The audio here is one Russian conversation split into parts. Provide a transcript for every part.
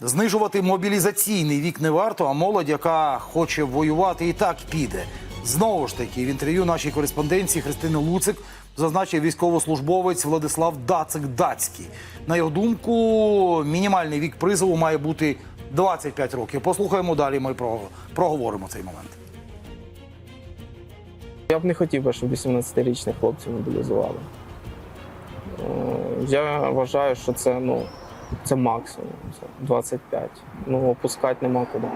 Знижувати мобілізаційний вік не варто, а молодь, яка хоче воювати, і так піде. Знову ж таки, в інтерв'ю нашій кореспонденції Христини Луцик зазначив військовослужбовець Владислав Дацик Дацький. На його думку, мінімальний вік призову має бути 25 років. Послухаємо далі. Ми проговоримо цей момент. Я б не хотів би, щоб 18-річних хлопців мобілізували. Е, Я вважаю, що це, ну, це максимум. Це 25. Ну, опускати нема куди.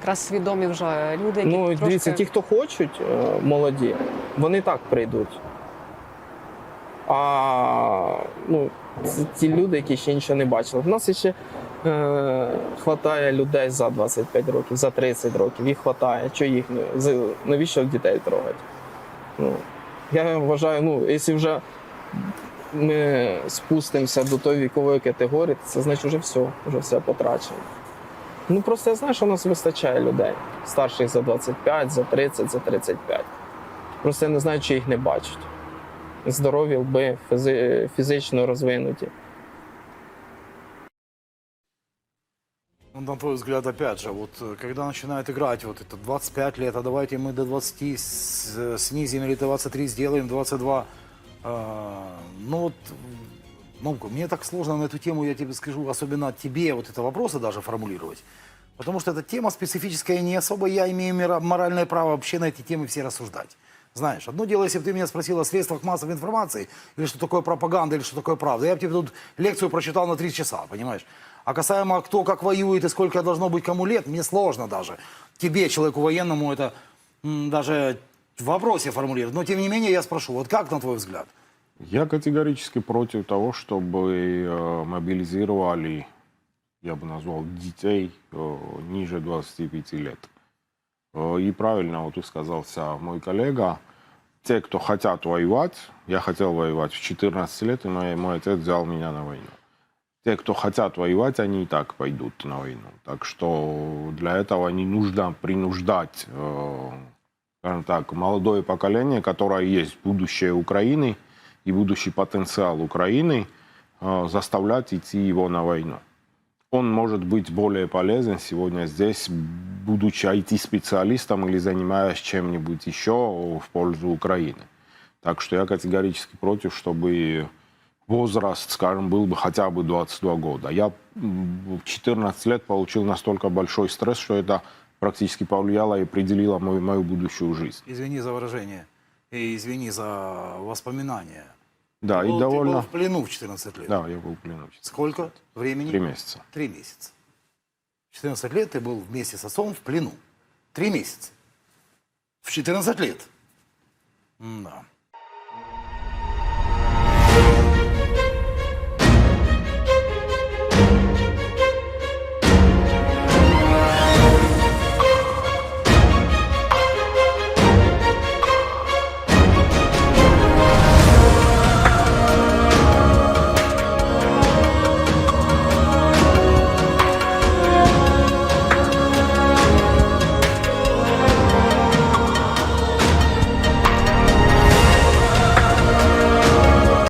Якраз свідомі вже люди, які Ну, трошки... дивіться, ті, хто хочуть, е, молоді, вони так прийдуть. А ну, це ті люди, які ще нічого не бачили. В нас ще е, хватає людей за 25 років, за 30 років. Їх хватає. Чого їх навіщо дітей трогати? Ну, я вважаю, ну, якщо вже ми спустимося до тої вікової категорії, то це значить вже все, вже все потрачено. Ну просто я знаю, що у нас вистачає людей. Старших за 25, за 30, за 35. Просто я не знаю, чи їх не бачать. Здорові лби, фізи- фізично розвинуті. Ну, На твой взгляд, опять же, вот э, когда начинает играть вот это 25 лет, а давайте мы до 20 с- э, снизим или 23 сделаем, 22. А, ну вот, ну, мне так сложно на эту тему, я тебе скажу, особенно тебе вот это вопросы даже формулировать. Потому что эта тема специфическая, и не особо я имею моральное право вообще на эти темы все рассуждать. Знаешь, одно дело, если бы ты меня спросил о средствах массовой информации, или что такое пропаганда, или что такое правда, я бы тебе тут лекцию прочитал на три часа, понимаешь? А касаемо кто как воюет и сколько должно быть кому лет, мне сложно даже. Тебе, человеку военному, это даже в вопросе формулировать. Но тем не менее я спрошу, вот как на твой взгляд? Я категорически против того, чтобы э, мобилизировали, я бы назвал, детей э, ниже 25 лет. Э, и правильно вот высказался мой коллега, те, кто хотят воевать, я хотел воевать в 14 лет, и мой, мой отец взял меня на войну. Те, кто хотят воевать, они и так пойдут на войну. Так что для этого не нужно принуждать, скажем так, молодое поколение, которое есть будущее Украины и будущий потенциал Украины, э, заставлять идти его на войну. Он может быть более полезен сегодня здесь, будучи IT-специалистом или занимаясь чем-нибудь еще в пользу Украины. Так что я категорически против, чтобы возраст, скажем, был бы хотя бы 22 года. Я в 14 лет получил настолько большой стресс, что это практически повлияло и определило мою, мою будущую жизнь. Извини за выражение, и извини за воспоминания. Да, Ты и был- Ты был довольно... в плену в 14 лет. Да, я был в плену. Сколько времени? Три месяца. Три месяца. В 14 лет ты был вместе с отцом в плену. Три месяца. В 14 лет. Да.